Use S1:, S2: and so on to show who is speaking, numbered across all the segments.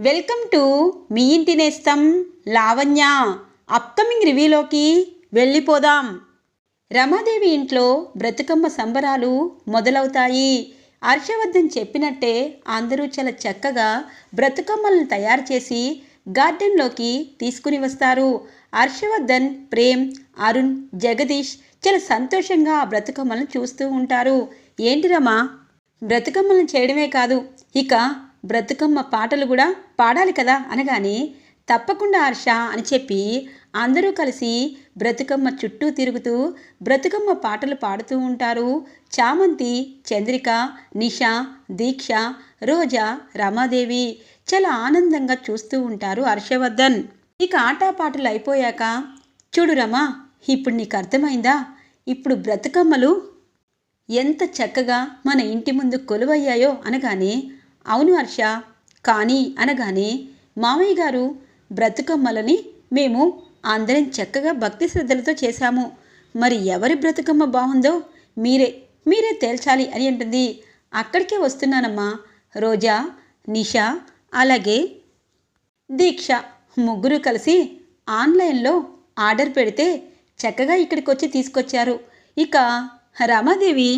S1: Welcome to me ఇంటి నేస్తం Lavanya. Upcoming రివ్యూలోకి వెళ్ళిపోదాం. రమాదేవి ఇంట్లో బ్రతుకమ్మ సంబరాలు మొదలవుతాయి. హర్షవర్ధన్ చెప్పినట్టే అందరూ చాలా చక్కగా బ్రతుకమ్మలను తయారు చేసి గార్డెన్లోకి తీసుకుని వస్తారు. హర్షవర్ధన్ ప్రేమ్ అరుణ్ జగదీష్ చాలా సంతోషంగా ఆ బ్రతుకమ్మలను చూస్తూ ఉంటారు. ఏంటి రమా? బ్రతుకమ్మలను చేయడమే కాదు ఇక బ్రతుకమ్మ పాటలు కూడా పాడాలి కదా అనగానే తప్పకుండా హర్ష అని చెప్పి అందరూ కలిసి బ్రతుకమ్మ చుట్టూ తిరుగుతూ బ్రతుకమ్మ పాటలు పాడుతూ ఉంటారు. చామంతి చంద్రిక నిష దీక్ష రోజా రమాదేవి చాలా ఆనందంగా చూస్తూ ఉంటారు హర్షవర్ధన్. ఇక ఆటపాటలు అయిపోయాక చూడు రమా ఇప్పుడు నీకు అర్థమైందా? ఇప్పుడు బ్రతుకమ్మలు ఎంత చక్కగా మన ఇంటి ముందు కొలువయ్యాయో అనగానే అవును హర్ష. కానీ అనగానే మామయ్య గారు బ్రతుకమ్మలని మేము అందరం చక్కగా భక్తి శ్రద్ధలతో చేశాము. మరి ఎవరి బ్రతుకమ్మ బాగుందో మీరే మీరే తేల్చాలి అని అంటుంది. అక్కడికే వస్తున్నానమ్మా. రోజా నిషా అలాగే దీక్ష ముగ్గురు కలిసి ఆన్లైన్లో ఆర్డర్ పెడితే చక్కగా ఇక్కడికి వచ్చి తీసుకొచ్చారు. ఇక రమాదేవి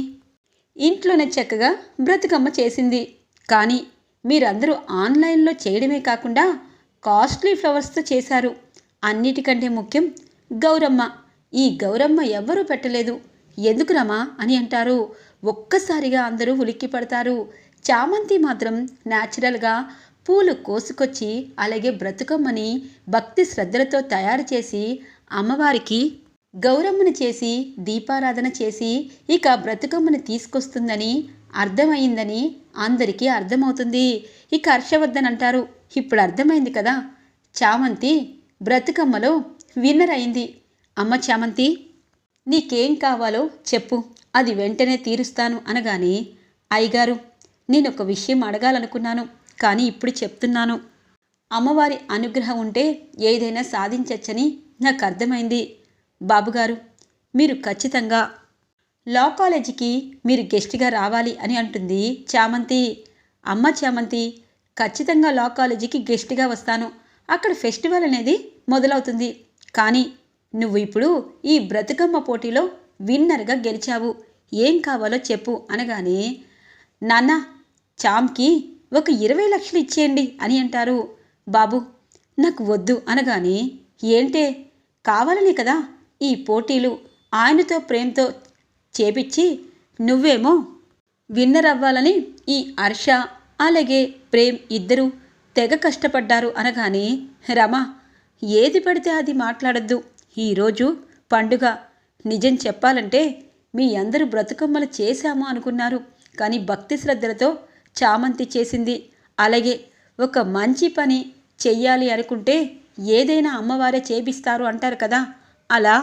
S1: ఇంట్లోనే చక్కగా బ్రతుకమ్మ చేసింది. కానీ మీరందరూ ఆన్లైన్లో చేయడమే కాకుండా కాస్ట్లీ ఫ్లవర్స్తో చేశారు. అన్నిటికంటే ముఖ్యం గౌరమ్మ. ఈ గౌరమ్మ ఎవ్వరూ పెట్టలేదు. ఎందుకు రమా అని అంటారు. ఒక్కసారిగా అందరూ ఉలిక్కి పడతారు. చామంతి మాత్రం న్యాచురల్గా పూలు కోసుకొచ్చి అలాగే బ్రతుకమ్మని భక్తి శ్రద్ధలతో తయారు చేసి అమ్మవారికి గౌరమ్మను చేసి దీపారాధన చేసి ఇక బ్రతుకమ్మని తీసుకొస్తుందని అర్థమైందని అందరికీ అర్థమవుతుంది. ఇక హర్షవర్ధన్ అంటారు ఇప్పుడు అర్థమైంది కదా. చామంతి బ్రతుకమ్మలో విన్నర్ అయింది. అమ్మ చామంతి నీకేం కావాలో చెప్పు. అది వెంటనే తీరుస్తాను అనగానే అయ్యగారు నేను ఒక విషయం అడగాలనుకున్నాను కానీ ఇప్పుడు చెప్తున్నాను. అమ్మవారి అనుగ్రహం ఉంటే ఏదైనా సాధించచ్చని నాకు అర్థమైంది. బాబుగారు మీరు ఖచ్చితంగా లా కాలేజీకి మీరు గెస్ట్గా రావాలి అని అంటుంది చామంతి. అమ్మ చామంతి ఖచ్చితంగా లా కాలేజీకి గెస్ట్గా వస్తాను. అక్కడ ఫెస్టివల్ అనేది మొదలవుతుంది. కానీ నువ్వు ఇప్పుడు ఈ బ్రతుకమ్మ పోటీలో విన్నర్గా గెలిచావు. ఏం కావాలో చెప్పు అనగానే నాన్న చామ్కి ఒక ఇరవై లక్షలు ఇచ్చేయండి అని అంటారు. బాబు నాకు వద్దు అనగానే ఏంటే? కావాలనే కదా ఈ పోటీలు. ఆయనతో ప్రేమతో చేపిచ్చి నువ్వేమో విన్నర్ అవ్వాలని ఈ హర్ష అలాగే ప్రేమ్ ఇద్దరూ తెగ కష్టపడ్డారు అనగానే రమ ఏది పడితే అది మాట్లాడద్దు. ఈరోజు పండుగ. నిజం చెప్పాలంటే మీ అందరూ బ్రతుకమ్మలు చేశాము అనుకున్నారు. కానీ భక్తి శ్రద్ధలతో చామంతి చేసింది. అలాగే ఒక మంచి పని చెయ్యాలి అనుకుంటే ఏదైనా అమ్మవారే చేపిస్తారు అంటారు కదా. అలా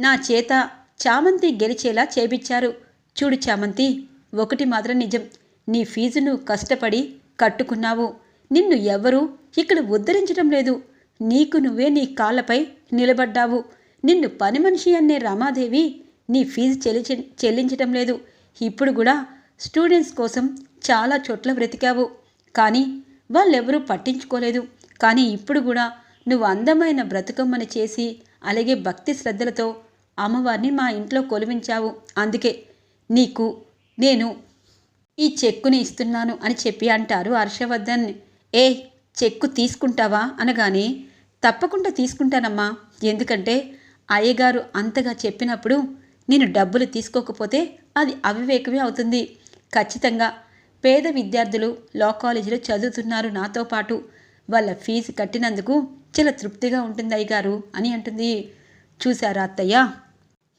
S1: నా చేత చామంతి గెలిచేలా చేపించారు. చూడు చామంతి ఒకటి మాత్రం నిజం. నీ ఫీజును కష్టపడి కట్టుకున్నావు. నిన్ను ఎవరూ ఇక్కడ ఉద్ధరించడం లేదు. నీకు నువ్వే నీ కాళ్ళపై నిలబడ్డావు. నిన్ను పని మనిషి అనే రమాదేవి నీ ఫీజు చెల్లి చెల్లించడం లేదు. ఇప్పుడు కూడా స్టూడెంట్స్ కోసం చాలా చోట్ల బ్రతికావు కానీ వాళ్ళెవరూ పట్టించుకోలేదు. కానీ ఇప్పుడు కూడా నువ్వు అందమైన బ్రతుకమ్మని చేసి అలాగే భక్తి శ్రద్ధలతో అమ్మవారిని మా ఇంట్లో కొలువించావు. అందుకే నీకు నేను ఈ చెక్కుని ఇస్తున్నాను అని చెప్పి అంటారు హర్షవర్ధన్. ఏ చెక్కు తీసుకుంటావా? అనగానే తప్పకుండా తీసుకుంటానమ్మా. ఎందుకంటే అయ్యగారు అంతగా చెప్పినప్పుడు నేను డబ్బులు తీసుకోకపోతే అది అవివేకమే అవుతుంది. ఖచ్చితంగా పేద విద్యార్థులు లా కాలేజీలో చదువుతున్నారు నాతో పాటు. వాళ్ళ ఫీజు కట్టినందుకు చాలా తృప్తిగా ఉంటుంది అయ్యగారు అని అంటుంది. చూశారా అత్తయ్య?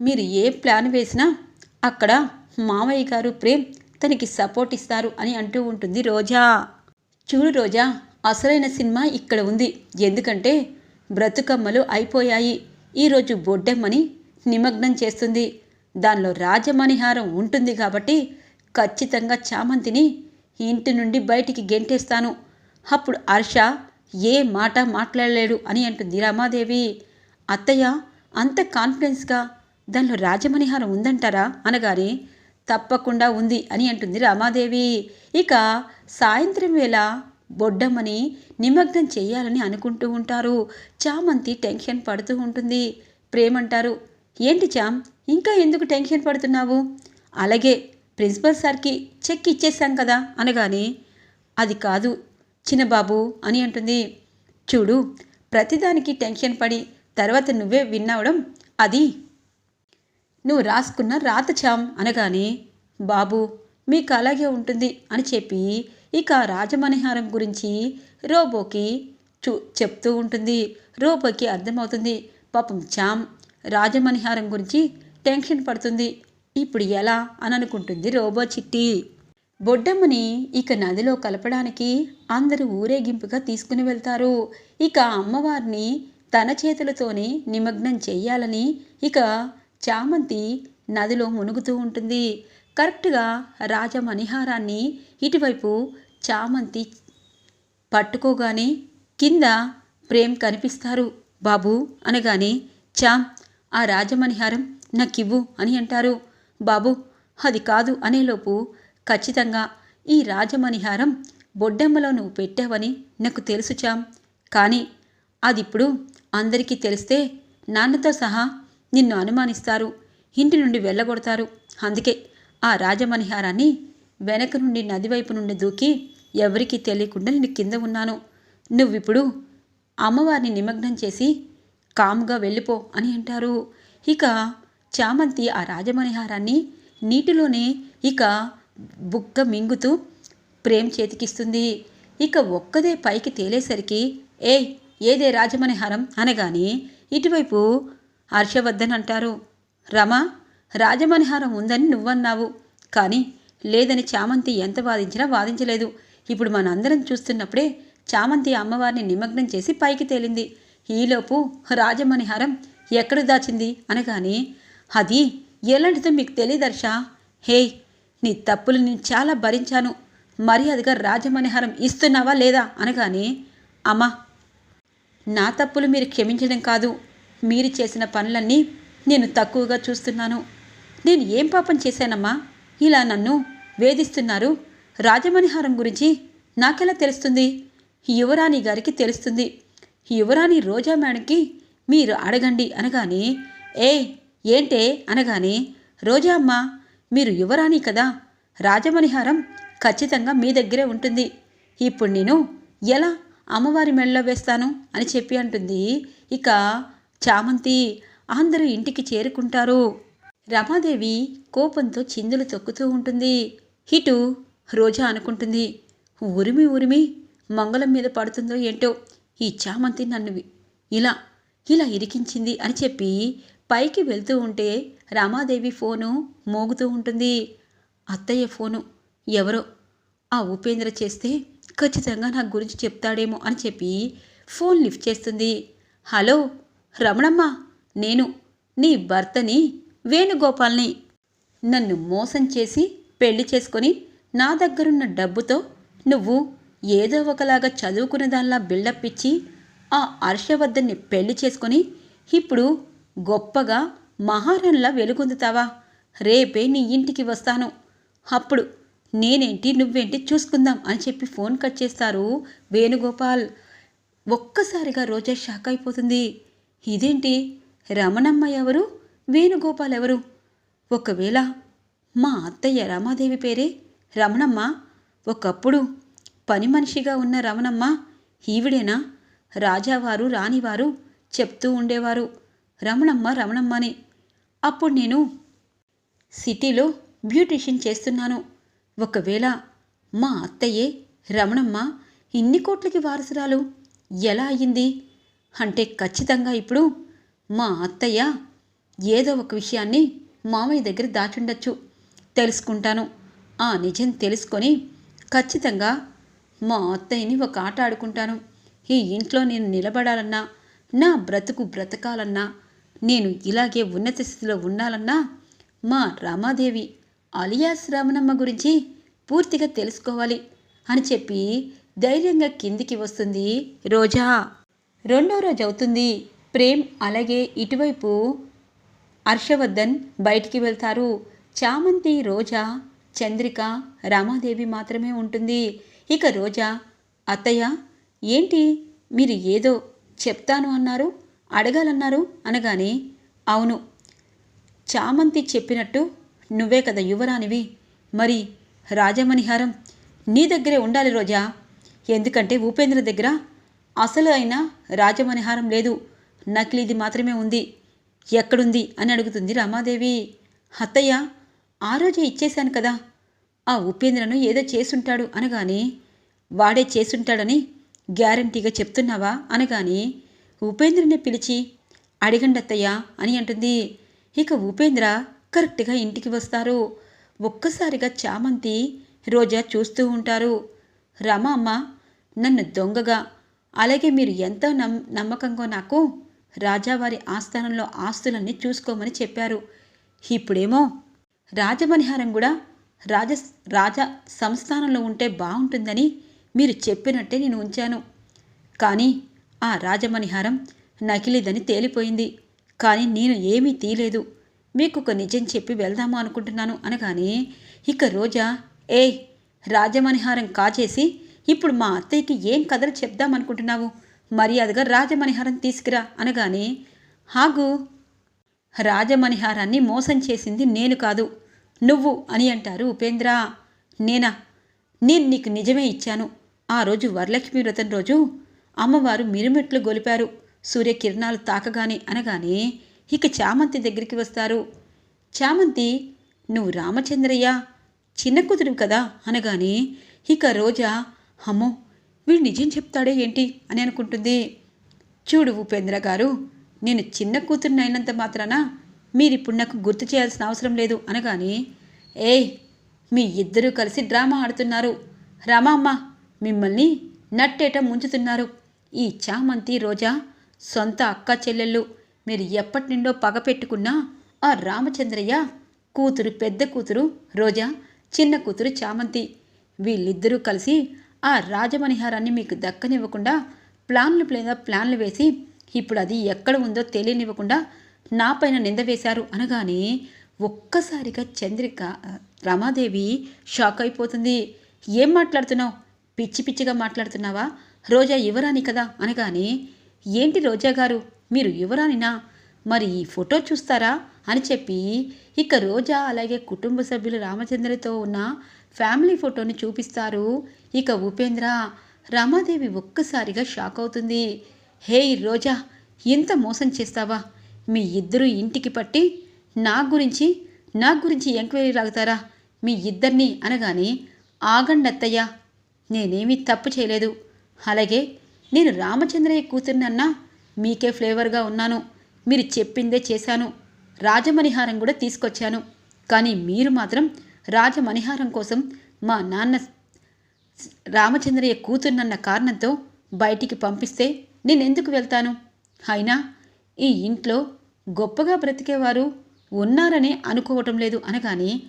S1: మీరు ఏ ప్లాన్ వేసినా అక్కడ మామయ్య గారు ప్రేమ్ తనకి సపోర్ట్ ఇస్తారు అని అంటూ ఉంటుంది రోజా. చూడు రోజా అసలైన సినిమా ఇక్కడ ఉంది. ఎందుకంటే బ్రతుకమ్మలు అయిపోయాయి. ఈరోజు బొడ్డెమ్మని నిమగ్నం చేస్తుంది. దానిలో రాజమణిహారం ఉంటుంది కాబట్టి ఖచ్చితంగా చామంతిని ఇంటి నుండి బయటికి గెంటేస్తాను. అప్పుడు హర్ష ఏ మాట మాట్లాడలేడు అని అంటుంది రమాదేవి. అత్తయ్య అంత కాన్ఫిడెన్స్గా దానిలో రాజమణిహారం ఉందంటారా? అనగానే తప్పకుండా ఉంది అని అంటుంది రమాదేవి. ఇక సాయంత్రం వేళ బొడ్డమ్మని నిమగ్నం చేయాలని అనుకుంటూ ఉంటారు. చామంతి టెన్షన్ పడుతూ ఉంటుంది. ప్రేమంటారు ఏంటి చామ్ ఇంకా ఎందుకు టెన్షన్ పడుతున్నావు? అలాగే ప్రిన్సిపల్ సార్కి చెక్ ఇచ్చేసాం కదా అనగానే అది కాదు చిన్నబాబు అని అంటుంది. చూడు ప్రతిదానికి టెన్షన్ పడి తర్వాత నువ్వే విన్నవడం అది నువ్వు రాసుకున్న రాత చామ్ అనగానే బాబు మీకు అలాగే ఉంటుంది అని చెప్పి ఇక రాజమణిహారం గురించి రోబోకి చూ చెప్తూ ఉంటుంది. రోబోకి అర్థమవుతుంది పాపం చామ్ రాజమణిహారం గురించి టెన్షన్ పడుతుంది. ఇప్పుడు ఎలా అని అనుకుంటుంది రోబో చిట్టి. బొడ్డమ్మని ఇక నదిలో కలపడానికి అందరూ ఊరేగింపుగా తీసుకుని వెళ్తారు. ఇక అమ్మవారిని తన చేతులతోనే నిమగ్నం చేయాలని ఇక చామంతి నదిలో మునుగుతూ ఉంటుంది. కరెక్ట్గా రాజమణిహారాన్ని ఇటువైపు చామంతి పట్టుకోగానే కింద ప్రేమ్ కనిపిస్తారు. బాబు అనగానే చామ్ ఆ రాజమణిహారం నాకివ్వు అని అంటారు. బాబు అది కాదు అనేలోపు ఖచ్చితంగా ఈ రాజమణిహారం బొడ్డమ్మలో నువ్వు పెట్టావని నాకు తెలుసు చామ్ కానీ అదిప్పుడు అందరికీ తెలిస్తే నాన్నతో సహా నిన్ను అనుమానిస్తారు. ఇంటి నుండి వెళ్ళగొడతారు. అందుకే ఆ రాజమణిహారాన్ని వెనక నుండి నదివైపు నుండి దూకి ఎవరికీ తెలియకుండా నేను కింద ఉన్నాను. నువ్విప్పుడు అమ్మవారిని నిమగ్నం చేసి కాముగా వెళ్ళిపో అని అంటారు. ఇక చామంతి ఆ రాజమణిహారాన్ని నీటిలోనే ఇక బుగ్గ మింగుతూ ప్రేమ్ చేతికిస్తుంది. ఇక ఒక్కదే పైకి తేలేసరికి ఏయ్ ఏదే రాజమణిహారం అనగానే ఇటువైపు హర్షవర్ధన్ అంటారు. రమా రాజమణిహారం ఉందని నువ్వన్నావు. కానీ లేదని చామంతి ఎంత వాదించినా వాదించలేదు. ఇప్పుడు మనందరం చూస్తున్నప్పుడే చామంతి అమ్మవారిని నిమగ్నం చేసి పైకి తేలింది. ఈలోపు రాజమణిహారం ఎక్కడ దాచింది అనగానే అది ఎలాంటిదో మీకు తెలియదర్షా హే నీ తప్పులు నేను చాలా భరించాను. మర్యాదగా రాజమణిహారం ఇస్తున్నావా లేదా అనగానే అమ్మా నా తప్పులు మీరు క్షమించడం కాదు. మీరు చేసిన పనులన్నీ నేను తక్కువగా చూస్తున్నాను. నేను ఏం పాపం చేశానమ్మా? ఇలా నన్ను వేధిస్తున్నారు. రాజమణిహారం గురించి నాకెలా తెలుస్తుంది? యువరాణి గారికి తెలుస్తుంది. యువరాణి రోజా మేడంకి మీరు అడగండి అనగానే ఏ ఏంటే అనగానే రోజా అమ్మ మీరు యువరాణి కదా? రాజమణిహారం ఖచ్చితంగా మీ దగ్గరే ఉంటుంది. ఇప్పుడు నేను ఎలా అమ్మవారి మెళ్ళలో వేస్తాను అని చెప్పి అంటుంది. ఇక చామంతి అందరూ ఇంటికి చేరుకుంటారు. రమాదేవి కోపంతో చిందులు తొక్కుతూ ఉంటుంది. హిటు రోజా అనుకుంటుంది ఉరిమి ఉరిమి మంగళం మీద పడుతుందో ఏంటో ఈ చామంతి నన్ను ఇలా ఇలా ఇరికించింది అని చెప్పి పైకి వెళ్తూ ఉంటే రమాదేవి ఫోను మోగుతూ ఉంటుంది. అత్తయ్య ఫోను ఎవరో? ఆ ఉపేంద్ర చేస్తే ఖచ్చితంగా నా గురించి చెప్తాడేమో అని చెప్పి ఫోన్ లిఫ్ట్ చేస్తుంది. హలో రమణమ్మ నేను నీ భర్తని వేణుగోపాల్ని నన్ను మోసం చేసి పెళ్ళి చేసుకొని నా దగ్గరున్న డబ్బుతో నువ్వు ఏదో ఒకలాగా చదువుకునే దానిలా బిల్డప్ ఇచ్చి ఆ హర్షవర్ధన్ని పెళ్ళి చేసుకొని ఇప్పుడు గొప్పగా మహారాణిలా వెలుగొందుతావా? రేపే నీ ఇంటికి వస్తాను. అప్పుడు నేనేంటి నువ్వేంటి చూసుకుందాం అని చెప్పి ఫోన్ కట్ చేస్తారు వేణుగోపాల్. ఒక్కసారిగా రోజా షాక్ అయిపోతుంది. ఇదేంటి? రమణమ్మ ఎవరు? వేణుగోపాల్ ఎవరు? ఒకవేళ మా అత్తయ్య రమాదేవి పేరే రమణమ్మ ఒకప్పుడు పని మనిషిగా ఉన్న రమణమ్మ ఈవిడేనా? రాజావారు రాణివారు చెప్తూ ఉండేవారు. రమణమ్మ రమణమ్మని. అప్పుడు నేను సిటీలో బ్యూటిషియన్ చేస్తున్నాను. ఒకవేళ మా అత్తయ్యే రమణమ్మ ఇన్ని కోట్లకి వారసురాలు ఎలా అయ్యింది? అంటే ఖచ్చితంగా ఇప్పుడు మా అత్తయ్య ఏదో ఒక విషయాన్ని మామయ్య దగ్గర దాచుండొచ్చు. తెలుసుకుంటాను. ఆ నిజం తెలుసుకొని ఖచ్చితంగా మా అత్తయ్యని ఒక ఆట ఆడుకుంటాను. ఈ ఇంట్లో నేను నిలబడాలన్నా నా బ్రతుకు బ్రతకాలన్నా నేను ఇలాగే ఉన్నత స్థితిలో ఉండాలన్నా మా రామాదేవి అలియాస్ రామనమ్మ గురించి పూర్తిగా తెలుసుకోవాలి అని చెప్పి ధైర్యంగా కిందికి వస్తుంది రోజా. రెండో రోజు అవుతుంది. ప్రేమ్ అలాగే ఇటువైపు హర్షవర్ధన్ బయటికి వెళ్తారు. చామంతి రోజా చంద్రిక రామాదేవి మాత్రమే ఉంటుంది. ఇక రోజా అత్తయ్య ఏంటి మీరు ఏదో చెప్తాను అన్నారు. అడగాలన్నారు అనగానే అవును చామంతి చెప్పినట్టు నువ్వే కదా యువరానివి మరి రాజమణిహారం నీ దగ్గరే ఉండాలి రోజా. ఎందుకంటే ఉపేంద్ర దగ్గర అసలు అయినా రాజమణిహారం లేదు. నకిలీది మాత్రమే ఉంది. ఎక్కడుంది? అని అడుగుతుంది రమాదేవి. అత్తయ్య ఆ రోజే ఇచ్చేశాను కదా. ఆ ఉపేంద్రను ఏదో చేసుంటాడు అనగానే వాడే చేసుంటాడని గ్యారంటీగా చెప్తున్నావా అనగానే ఉపేంద్రని పిలిచి అడిగండి అత్తయ్య అని అంటుంది. ఇక ఉపేంద్ర కరెక్ట్గా ఇంటికి వస్తారు. ఒక్కసారిగా చామంతి రోజా చూస్తూ ఉంటారు. రమ అమ్మ నన్ను దొంగగా అలాగే మీరు ఎంతో నమ్ నమ్మకంగా నాకు రాజావారి ఆస్థానంలో ఆస్తులన్నీ చూసుకోమని చెప్పారు. ఇప్పుడేమో రాజమణిహారం కూడా రాజ రాజా సంస్థానంలో ఉంటే బాగుంటుందని మీరు చెప్పినట్టే నేను ఉంచాను. కానీ ఆ రాజమణిహారం నకిలీదని తేలిపోయింది. కానీ నేను ఏమీ తీయలేదు. మీకు ఒక నిజం చెప్పి వెళ్దాము అనుకుంటున్నాను అనగానే ఇక రోజా ఏ రాజమణిహారం కాచేసి ఇప్పుడు మా అత్తయ్యకి ఏం కథలు చెప్దామనుకుంటున్నావు మర్యాదగా రాజమణిహారం తీసుకురా అనగానే హాగు రాజమణిహారాన్ని మోసం చేసింది నేను కాదు. నువ్వు అని అంటారు ఉపేంద్ర. నేనా? నేను నీకు నిజమే ఇచ్చాను. ఆ రోజు వరలక్ష్మి వ్రతం రోజు అమ్మవారు మిరుమిట్లు గొలిపారు. సూర్యకిరణాలు తాకగానే అనగానే ఇక చామంతి దగ్గరికి వస్తారు. చామంతి నువ్వు రామచంద్రయ్య? చిన్న కూతురు కదా? అనగానే ఇక రోజా అమ్మో వీడు నిజం చెప్తాడే ఏంటి అని అనుకుంటుంది. చూడు ఉపేంద్ర గారు నేను చిన్న కూతురిని అయినంత మాత్రాన మీరిప్పుడు నాకు గుర్తు చేయాల్సిన అవసరం లేదు అనగానే ఏయ్ మీ ఇద్దరూ కలిసి డ్రామా ఆడుతున్నారు. రామమ్మ మిమ్మల్ని నట్టేట ముంచుతున్నారు. ఈ చామంతి రోజా సొంత అక్క చెల్లెళ్ళు మీరు ఎప్పటి నుండో పగ పెట్టుకున్నా ఆ రామచంద్రయ్య కూతురు పెద్ద కూతురు రోజా చిన్న కూతురు చామంతి. వీళ్ళిద్దరూ కలిసి ఆ రాజమణిహారాన్ని మీకు దక్కనివ్వకుండా ప్లాన్లు లేదా ప్లాన్లు వేసి ఇప్పుడు అది ఎక్కడ ఉందో తెలియనివ్వకుండా నా పైన నింద వేశారు అనగానే ఒక్కసారిగా చంద్రిక రమాదేవి షాక్ అయిపోతుంది. ఏం మాట్లాడుతున్నావు? పిచ్చి పిచ్చిగా మాట్లాడుతున్నావా? రోజా యువరాణి కదా అనగానే ఏంటి రోజా గారు? మీరు యువరానినా మరి ఈ ఫోటో చూస్తారా? అని చెప్పి ఇక రోజా అలాగే కుటుంబ సభ్యులు రామచంద్రతో ఉన్న ఫ్యామిలీ ఫోటోని చూపిస్తారు. ఇక ఉపేంద్ర రమాదేవి ఒక్కసారిగా షాక్ అవుతుంది. హే రోజా ఇంత మోసం చేస్తావా? మీ ఇద్దరు ఇంటికి పట్టి నా గురించి నా గురించి ఎంక్వైరీ లాగుతారా? మీ ఇద్దరిని అనగానే ఆగండత్తయ్య నేనేమీ తప్పు చేయలేదు. అలాగే నేను రామచంద్రయ్య కూతురినన్నా మీకే ఫ్లేవర్గా ఉన్నాను. మీరు చెప్పిందే చేశాను. రాజమణిహారం కూడా తీసుకొచ్చాను. కానీ మీరు మాత్రం రాజమణిహారం కోసం మా నాన్న రామచంద్రయ్య కూతుర్నన్న కారణంతో బయటికి పంపిస్తే నేనెందుకు వెళ్తాను? అయినా ఈ ఇంట్లో గొప్పగా బ్రతికేవారు ఉన్నారని అనుకోవటం లేదు అనగానే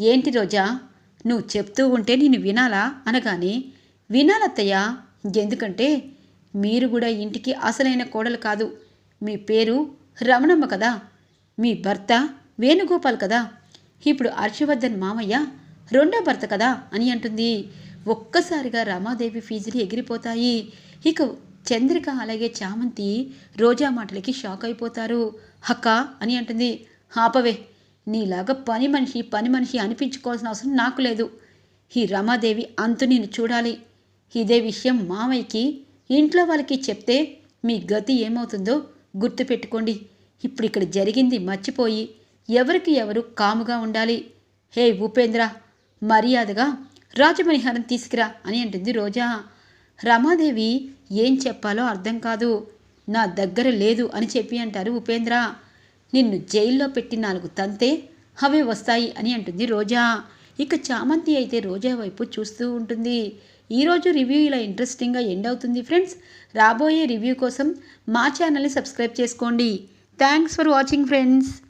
S1: ఏంటి రోజా నువ్వు చెప్తూ ఉంటే నేను వినాలా? అనగానే వినాలత్తయ్యా ఎందుకంటే మీరు కూడా ఇంటికి అసలైన కోడలు కాదు. మీ పేరు రమణమ్మ కదా. మీ భర్త వేణుగోపాల్ కదా. ఇప్పుడు హర్షవర్ధన్ మామయ్య రెండో భర్త కదా అని అంటుంది. ఒక్కసారిగా రమాదేవి ఫీజులు ఎగిరిపోతాయి. ఇక చంద్రిక అలాగే చామంతి రోజా మాటలకి షాక్ అయిపోతారు. హక్క అని అంటుంది. ఆపవే నీలాగా పని మనిషి పని మనిషి అనిపించుకోవాల్సిన అవసరం నాకు లేదు. ఈ రమాదేవి అంతు నేను చూడాలి. ఇదే విషయం మామయ్యకి ఇంట్లో వాళ్ళకి చెప్తే మీ గతి ఏమవుతుందో గుర్తుపెట్టుకోండి. ఇప్పుడు ఇక్కడ జరిగింది మర్చిపోయి ఎవరికి ఎవరు కాముగా ఉండాలి? హే ఉపేంద్ర మర్యాదగా రాజమణిహారం తీసుకురా అని అంటుంది రోజా. రమాదేవి ఏం చెప్పాలో అర్థం కాదు. నా దగ్గర లేదు అని చెప్పి అంటారు ఉపేంద్ర. నిన్ను జైల్లో పెట్టి నాలుగు తంతే అవే వస్తాయి అని అంటుంది రోజా. ఇక చామంతి అయితే రోజా వైపు చూస్తూ ఉంటుంది. ఈరోజు రివ్యూ ఇలా ఇంట్రెస్టింగ్గా ఎండ్ అవుతుంది ఫ్రెండ్స్. రాబోయే రివ్యూ కోసం మా ఛానల్ని సబ్స్క్రైబ్ చేసుకోండి. Thanks for watching friends.